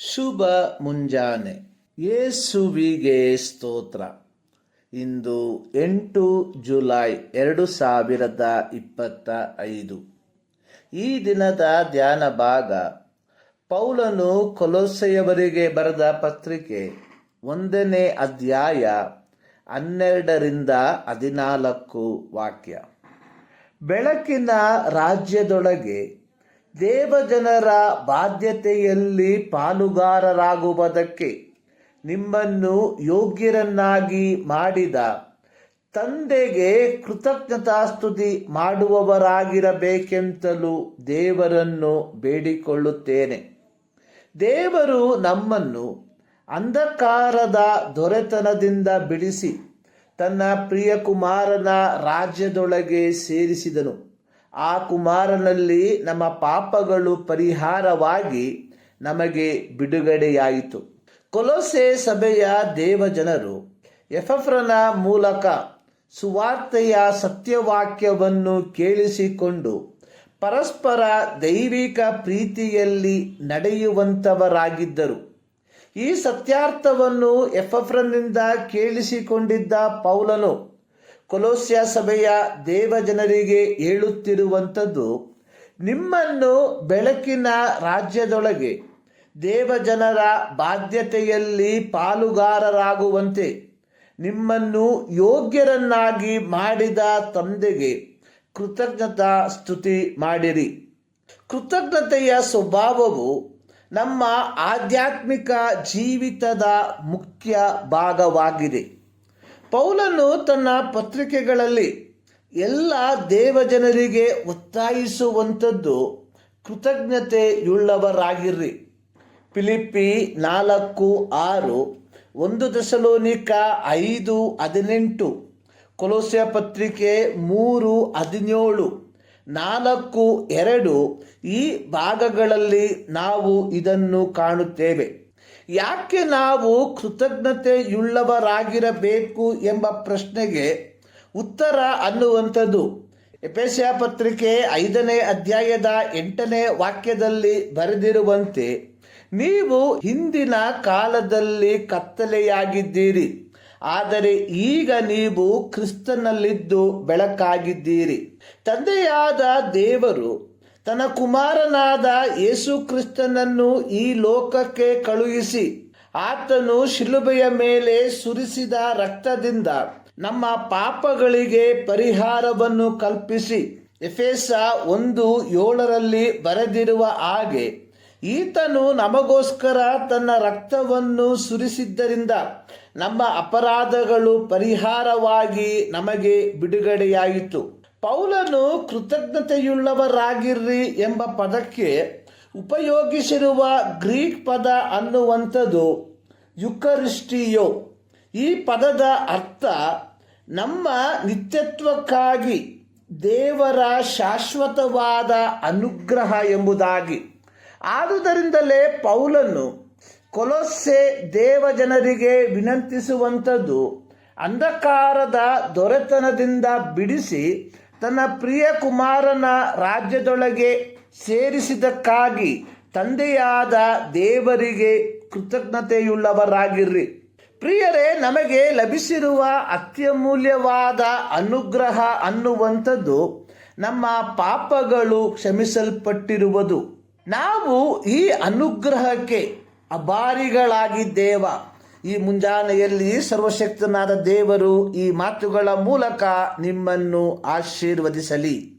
ಶುಭ ಮುಂಜಾನೆ. ಯೇಸುವಿಗೆ ಸ್ತೋತ್ರ. ಇಂದು ಎಂಟು ಜುಲೈ ಎರಡು ಸಾವಿರದ ಇಪ್ಪತ್ತ ಐದು. ಈ ದಿನದ ಧ್ಯಾನ ಭಾಗ, ಪೌಲನು ಕೊಲೊಸೆಯವರಿಗೆ ಬರೆದ ಪತ್ರಿಕೆ ಒಂದನೇ ಅಧ್ಯಾಯ ಹನ್ನೆರಡರಿಂದ ಹದಿನಾಲ್ಕು ವಾಕ್ಯ. ಬೆಳಕಿನ ರಾಜ್ಯದೊಳಗೆ ದೇವಜನರ ಬಾಧ್ಯತೆಯಲ್ಲಿ ಪಾಲುಗಾರರಾಗುವುದಕ್ಕೆ ನಿಮ್ಮನ್ನು ಯೋಗ್ಯರನ್ನಾಗಿ ಮಾಡಿದ ತಂದೆಗೆ ಕೃತಜ್ಞತಾಸ್ತುತಿ ಮಾಡುವವರಾಗಿರಬೇಕೆಂತಲೂ ದೇವರನ್ನು ಬೇಡಿಕೊಳ್ಳುತ್ತೇನೆ. ದೇವರು ನಮ್ಮನ್ನು ಅಂಧಕಾರದ ದೊರೆತನದಿಂದ ಬಿಡಿಸಿ ತನ್ನ ಪ್ರಿಯ ಕುಮಾರನ ರಾಜ್ಯದೊಳಗೆ ಸೇರಿಸಿದನು. ಆ ಕುಮಾರನಲ್ಲಿ ನಮ್ಮ ಪಾಪಗಳು ಪರಿಹಾರವಾಗಿ ನಮಗೆ ಬಿಡುಗಡೆಯಾಯಿತು. ಕೊಲೊಸೆ ಸಭೆಯ ದೇವಜನರು ಎಫಫ್ರನ ಮೂಲಕ ಸುವಾರ್ತೆಯ ಸತ್ಯವಾಕ್ಯವನ್ನು ಕೇಳಿಸಿಕೊಂಡು ಪರಸ್ಪರ ದೈವಿಕ ಪ್ರೀತಿಯಲ್ಲಿ ನಡೆಯುವಂಥವರಾಗಿದ್ದರು. ಈ ಸತ್ಯಾರ್ಥವನ್ನು ಎಫಫ್ರನಿಂದ ಕೇಳಿಸಿಕೊಂಡಿದ್ದ ಪೌಲನು ಕೊಲೋಸ್ಯ ಸಭೆಯ ದೇವಜನರಿಗೆ ಹೇಳುತ್ತಿರುವಂಥದ್ದು, ನಿಮ್ಮನ್ನು ಬೆಳಕಿನ ರಾಜ್ಯದೊಳಗೆ ದೇವಜನರ ಬಾಧ್ಯತೆಯಲ್ಲಿ ಪಾಲುಗಾರರಾಗುವಂತೆ ನಿಮ್ಮನ್ನು ಯೋಗ್ಯರನ್ನಾಗಿ ಮಾಡಿದ ತಂದೆಗೆ ಕೃತಜ್ಞತಾ ಸ್ತುತಿ ಮಾಡಿರಿ. ಕೃತಜ್ಞತೆಯ ಸ್ವಭಾವವು ನಮ್ಮ ಆಧ್ಯಾತ್ಮಿಕ ಜೀವಿತದ ಮುಖ್ಯ ಭಾಗವಾಗಿದೆ. ಪೌಲನು ತನ್ನ ಪತ್ರಿಕೆಗಳಲ್ಲಿ ಎಲ್ಲ ದೇವಜನರಿಗೆ ಒತ್ತಾಯಿಸುವಂಥದ್ದು ಕೃತಜ್ಞತೆಯುಳ್ಳವರಾಗಿರ್ರಿ. ಫಿಲಿಪ್ಪಿ ನಾಲ್ಕು ಆರು, ಒಂದು ದಶಲೋನಿಕ ಐದು ಹದಿನೆಂಟು, ಕೊಲೋಸ್ಯ ಪತ್ರಿಕೆ ಮೂರು ಹದಿನೇಳು, ನಾಲ್ಕು ಎರಡು ಈ ಭಾಗಗಳಲ್ಲಿ ನಾವು ಇದನ್ನು ಕಾಣುತ್ತೇವೆ. ಯಾಕೆ ನಾವು ಕೃತಜ್ಞತೆಯುಳ್ಳವರಾಗಿರಬೇಕು ಎಂಬ ಪ್ರಶ್ನೆಗೆ ಉತ್ತರ ಅನ್ನುವಂಥದ್ದು. ಎಪೆಸ್ಯ ಪತ್ರಿಕೆ ಐದನೇ ಅಧ್ಯಾಯದ ಎಂಟನೇ ವಾಕ್ಯದಲ್ಲಿ ಬರೆದಿರುವಂತೆ, ನೀವು ಹಿಂದಿನ ಕಾಲದಲ್ಲಿ ಕತ್ತಲೆಯಾಗಿದ್ದೀರಿ, ಆದರೆ ಈಗ ನೀವು ಕ್ರಿಸ್ತನಲ್ಲಿದ್ದು ಬೆಳಕಾಗಿದ್ದೀರಿ. ತಂದೆಯಾದ ದೇವರು ತನ್ನ ಕುಮಾರನಾದ ಯೇಸು ಕ್ರಿಸ್ತನನ್ನು ಈ ಲೋಕಕ್ಕೆ ಕಳುಹಿಸಿ, ಆತನು ಶಿಲುಬೆಯ ಮೇಲೆ ಸುರಿಸಿದ ರಕ್ತದಿಂದ ನಮ್ಮ ಪಾಪಗಳಿಗೆ ಪರಿಹಾರವನ್ನು ಕಲ್ಪಿಸಿ, ಎಫೆಸ ಒಂದು ಏಳರಲ್ಲಿ ಬರೆದಿರುವ ಹಾಗೆ, ಈತನು ನಮಗೋಸ್ಕರ ತನ್ನ ರಕ್ತವನ್ನು ಸುರಿಸಿದ್ದರಿಂದ ನಮ್ಮ ಅಪರಾಧಗಳು ಪರಿಹಾರವಾಗಿ ನಮಗೆ ಬಿಡುಗಡೆಯಾಯಿತು. ಪೌಲನು ಕೃತಜ್ಞತೆಯುಳ್ಳವರಾಗಿರ್ರಿ ಎಂಬ ಪದಕ್ಕೆ ಉಪಯೋಗಿಸಿರುವ ಗ್ರೀಕ್ ಪದ ಅನ್ನುವಂಥದ್ದು ಯುಕರಿಸ್ಟಿಯೋ ಈ ಪದದ ಅರ್ಥ ನಮ್ಮ ನಿತ್ಯತ್ವಕ್ಕಾಗಿ ದೇವರ ಶಾಶ್ವತವಾದ ಅನುಗ್ರಹ ಎಂಬುದಾಗಿ. ಆದುದರಿಂದಲೇ ಪೌಲನ್ನು ಕೊಲೊಸ್ಸೆ ದೇವಜನರಿಗೆ ವಿನಂತಿಸುವಂಥದ್ದು ಅಂಧಕಾರದ ದೊರೆತನದಿಂದ ಬಿಡಿಸಿ ತನ್ನ ಪ್ರಿಯ ಕುಮಾರನ ರಾಜ್ಯದೊಳಗೆ ಸೇರಿಸಿದಕ್ಕಾಗಿ ತಂದೆಯಾದ ದೇವರಿಗೆ ಕೃತಜ್ಞತೆಯುಳ್ಳವರಾಗಿರ್ರಿ. ಪ್ರಿಯರೇ, ನಮಗೆ ಲಭಿಸಿರುವ ಅತ್ಯಮೂಲ್ಯವಾದ ಅನುಗ್ರಹ ಅನ್ನುವಂಥದ್ದು ನಮ್ಮ ಪಾಪಗಳು ಕ್ಷಮಿಸಲ್ಪಟ್ಟಿರುವುದು. ನಾವು ಈ ಅನುಗ್ರಹಕ್ಕೆ ಅಭಾರಿಗಳಾಗಿದ್ದೇವ ಈ ಮುಂಜಾನೆಯಲ್ಲಿ ಸರ್ವಶಕ್ತನಾದ ದೇವರು ಈ ಮಾತುಗಳ ಮೂಲಕ ನಿಮ್ಮನ್ನು ಆಶೀರ್ವದಿಸಲಿ.